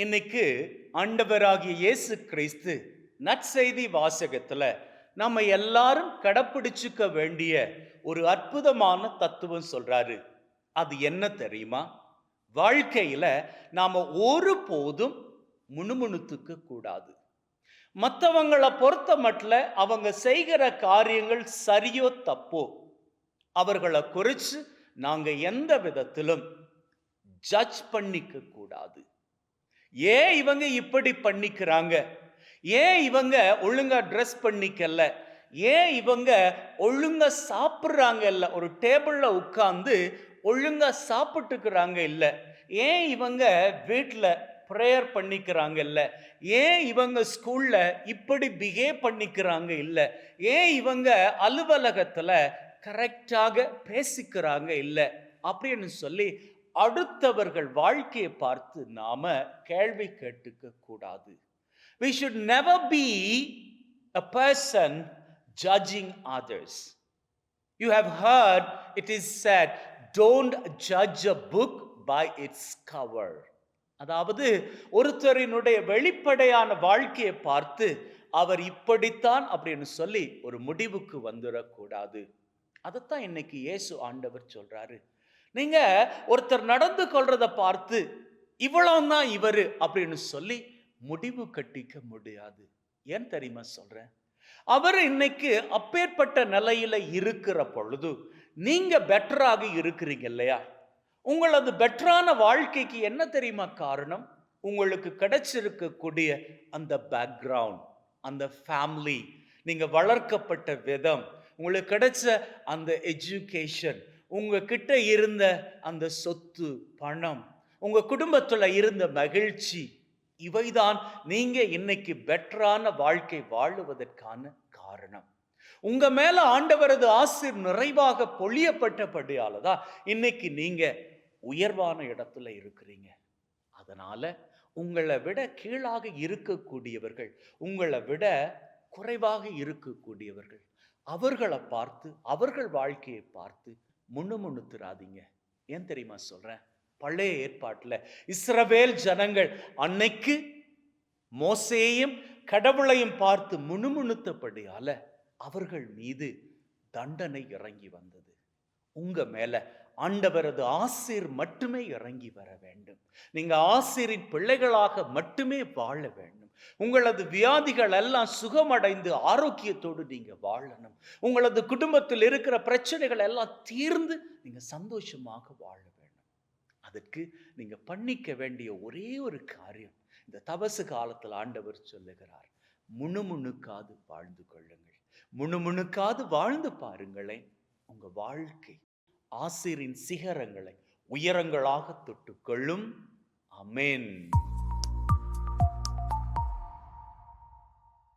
இன்னைக்கு ஆண்டவராகிய இயேசு கிறிஸ்து நற்செய்தி வாசகத்தில் நம்ம எல்லாரும் கடைப்பிடிச்சுக்க வேண்டிய ஒரு அற்புதமான தத்துவம் சொல்றாரு. அது என்ன தெரியுமா? வாழ்க்கையில நாம ஒருபோதும் முணுமுணுத்துக்க கூடாது. மற்றவங்களை பொறுத்த மட்டில் அவங்க செய்கிற காரியங்கள் சரியோ தப்போ அவர்களை குறித்து நாங்கள் எந்த விதத்திலும் ஜட்ஜ் பண்ணிக்க கூடாது. ஏன் இவங்க இப்படி பண்ணிக்கிறாங்க? ஏன் இவங்க ஒழுங்கா ட்ரெஸ் பண்ணிக்கல? ஏன் இவங்க ஒழுங்கா சாப்பிட்றாங்க இல்லை? ஒரு டேபிளில் உட்காந்து ஒழுங்கா சாப்பிட்டுக்கிறாங்க இல்லை? ஏன் இவங்க வீட்டில் ப்ரேயர் பண்ணிக்கிறாங்க இல்லை? ஏன் இவங்க ஸ்கூலில் இப்படி பிஹேவ் பண்ணிக்கிறாங்க இல்லை? ஏன் இவங்க அலுவலகத்தில் கரெக்டாக பேசிக்கிறாங்க இல்லை? அப்படின்னு சொல்லி அடுத்தவர்கள் வாழ்க்கையை பார்த்து நாம கேள்வி கேட்டுக்க கூடாது. We should never be a person judging others you have heard it is said don't judge a book by its cover அதாவது ஒருத்தரினுடைய வெளிப்படையான வாழ்க்கையை பார்த்து அவர் இப்படித்தான் அப்படின்னு சொல்லி ஒரு முடிவுக்கு வந்துடக்கூடாது. அதைத்தான் இன்னைக்கு இயேசு ஆண்டவர் சொல்றாரு. நீங்க ஒருத்தர் நடந்து கொள்றத பார்த்து இவ்வளவுதான் இவர் அப்படின்னு சொல்லி முடிவு கட்டிக்க முடியாது. ஏன் தெரியுமா சொல்றேன்? அவர் இன்னைக்கு அப்பேற்பட்ட நிலையில இருக்கிற பொழுது நீங்க பெட்டராக இருக்கிறீங்க இல்லையா? உங்களது பெட்டரான வாழ்க்கைக்கு என்ன தெரியுமா காரணம்? உங்களுக்கு கிடைச்சிருக்கக்கூடிய அந்த பேக்ரவுண்ட் அந்த ஃபேமிலி நீங்கள் வளர்க்கப்பட்ட விதம் உங்களுக்கு கிடைச்ச அந்த எஜுகேஷன் உங்ககிட்ட இருந்த அந்த சொத்து பணம் உங்கள் குடும்பத்தில் இருந்த மகிழ்ச்சி இவைதான் நீங்கள் இன்னைக்கு பெட்டரான வாழ்க்கை வாழுவதற்கான காரணம். உங்க மேல ஆண்டவரது ஆசிர் நிறைவாக பொழியப்பட்டபடியால தான் இன்னைக்கு நீங்க உயர்வான இடத்துல இருக்கிறீங்க. அதனால உங்களை விட கீழாக இருக்கக்கூடியவர்கள் உங்களை விட குறைவாக இருக்கக்கூடியவர்கள் அவர்களை பார்த்து அவர்கள் வாழ்க்கையை பார்த்து முணுமுணுத்துறாதீங்க ஏன் தெரியுமா சொல்றேன்? பழைய ஏற்பாட்டில் இஸ்ரவேல் ஜனங்கள் அன்னைக்கு மோசேயும் கடவுளையும் பார்த்து முணுமுணுத்தபடியால அவர்கள் மீது தண்டனை இறங்கி வந்தது. உங்க மேல ஆண்டவரது ஆசிர் மட்டுமே இறங்கி வர வேண்டும். நீங்க ஆசிரின் பிள்ளைகளாக மட்டுமே வாழ வேண்டும். உங்களது வியாதிகள் எல்லாம் சுகமடைந்து ஆரோக்கியத்தோடு நீங்க வாழணும். உங்களது குடும்பத்தில் இருக்கிற பிரச்சனைகள் எல்லாம் தீர்ந்து நீங்க சந்தோஷமாக வாழ வேண்டும். அதற்கு நீங்க பண்ணிக்க வேண்டிய ஒரே ஒரு காரியம் இந்த தபசு காலத்தில் ஆண்டவர் சொல்லுகிறார் முணுமுணுக்காது வாழ்ந்து கொள்ளுங்கள். முணுமுணுக்காது வாழ்ந்து பாருங்களேன். உங்க வாழ்க்கை ஆசிரின் சிகரங்களை உயரங்களாக தொட்டுக்கொள்ளும். அமேன்